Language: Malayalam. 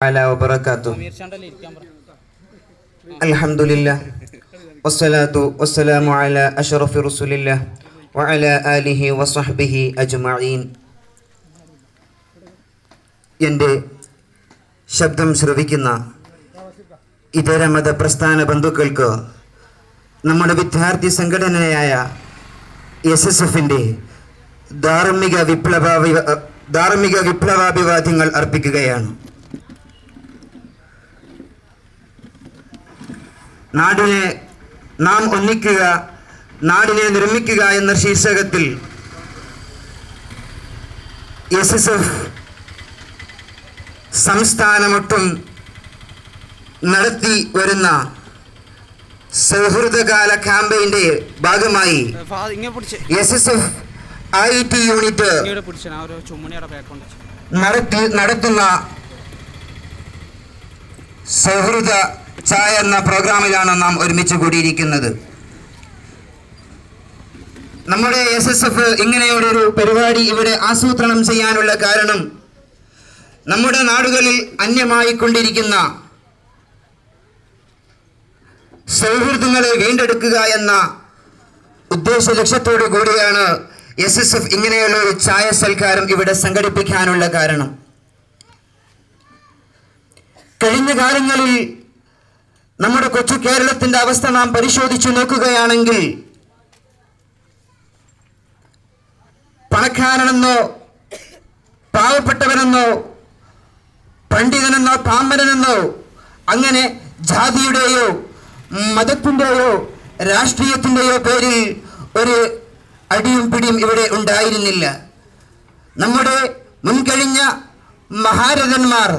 تعالى وبركاته അമീർ ഷാണ്ടല്ലേ ഇരിക്കാൻ പറ الحمد لله والصلاة والسلام على أشرف رسول الله وعلى آله وصحبه أجمعين എൻ്റെ ശബ്ദം ശ്രവിക്കുന്ന ഇതര മതപ്രസ്ഥാന ബന്ധുക്കൾക്ക് നമ്മുടെ വിദ്യാർത്ഥി സംഘടനയായ എസ് എസ് എഫിൻ്റെ ധാർമ്മിക വിപ്ലവ ധാർമ്മിക വിപ്ലവാഭിവാദ്യങ്ങൾ അർപ്പിക്കുകയാണ് നാടിനെ നാം ഒന്നിക്കുക നാടിനെ നിർമ്മിക്കുക എന്ന ശീർഷകത്തിൽ എസ് എസ് എഫ് സംസ്ഥാനമൊട്ടും നടത്തി വരുന്ന സൗഹൃദകാല ക്യാമ്പയിന്റെ ഭാഗമായി S S F I T unit നടത്തുന്ന സൗഹൃദ ചായ എന്ന പ്രോഗ്രാമിലാണ് നാം ഒരുമിച്ച് കൂടിയിരിക്കുന്നത്. നമ്മുടെ എസ് എസ് എഫ് ഇങ്ങനെയൊരു പരിപാടി ഇവിടെ ആസൂത്രണം ചെയ്യാനുള്ള കാരണം നമ്മുടെ നാടുകളിൽ അന്യമായി കൊണ്ടിരിക്കുന്ന സൗഹൃദങ്ങളെ വീണ്ടെടുക്കുക എന്ന ഉദ്ദേശ ലക്ഷ്യത്തോടു കൂടിയാണ് എസ് എസ് എഫ് ഇങ്ങനെയുള്ള ഒരു ചായ സൽക്കാരം ഇവിടെ സംഘടിപ്പിക്കാനുള്ള കാരണം. കഴിഞ്ഞ കാലങ്ങളിൽ നമ്മുടെ കൊച്ചു കേരളത്തിന്റെ അവസ്ഥ നാം പരിശോധിച്ചു നോക്കുകയാണെങ്കിൽ പണക്കാരനെന്നോ പാവപ്പെട്ടവനെന്നോ പണ്ഡിതനെന്നോ പാമ്പനെന്നോ അങ്ങനെ ജാതിയുടെയോ മതത്തിന്റെയോ രാഷ്ട്രീയത്തിന്റെയോ പേരിൽ ഒരു അടിയും പിടിയും ഇവിടെ ഉണ്ടായിരുന്നില്ല. നമ്മുടെ മുൻകഴിഞ്ഞ മഹാരഥന്മാർ